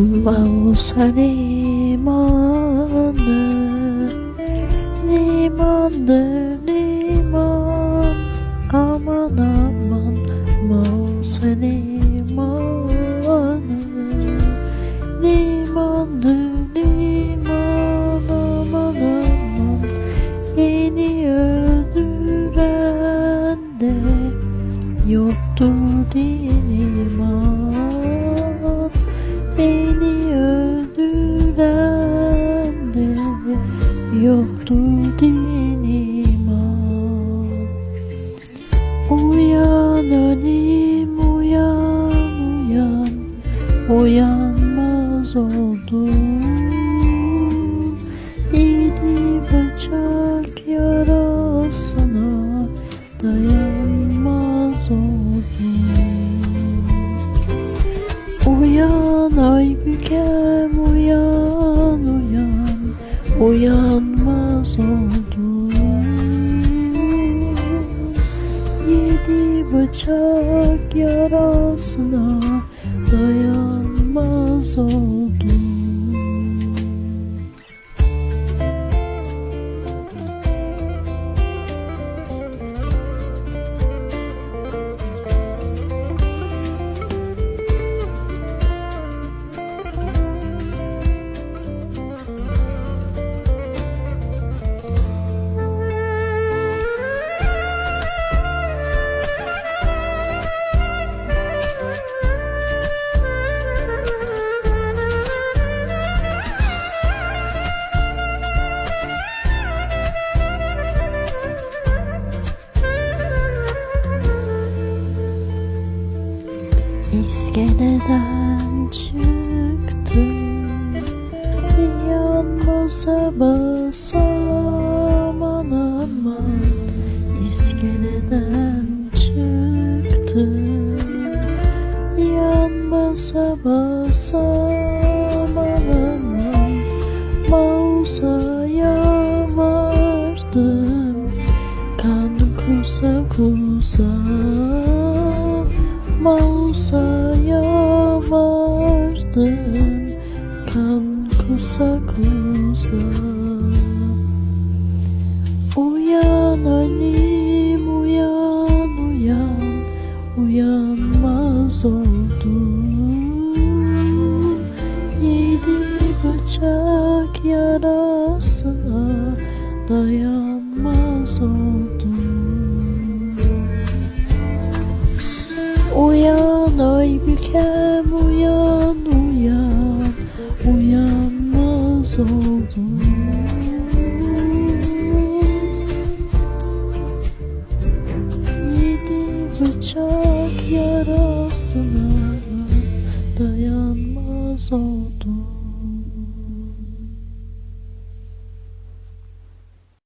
Limanı Limandı liman. Aman aman Mausa limanı Limandı liman. Aman aman Beni öldüren de Yoktur liman Beni öldüren de Yoktur iman. Uyan Halim uyan uyan Uyanmaz oldum. Yedi bıçak yarasına Dayanmaz bükem uyan uyan. Uyanmaz oldum Yedi bıçak yarasına Dayanmaz oldum İskeleden çıktım Bir yan basa basa aman. İskeleden çıktım Yan basa basa aman aman. Mausa'ya vardım Kan kusa kusa Mausa'ya vardım Kan kusa kusa Uyan annem uyan uyan Uyanmaz oldum. Yedi bıçak yarasına Dayanmaz oldum bükem uyan uyan Uyanmaz oldum. Yedi bıçak yarasına Dayanmaz oldum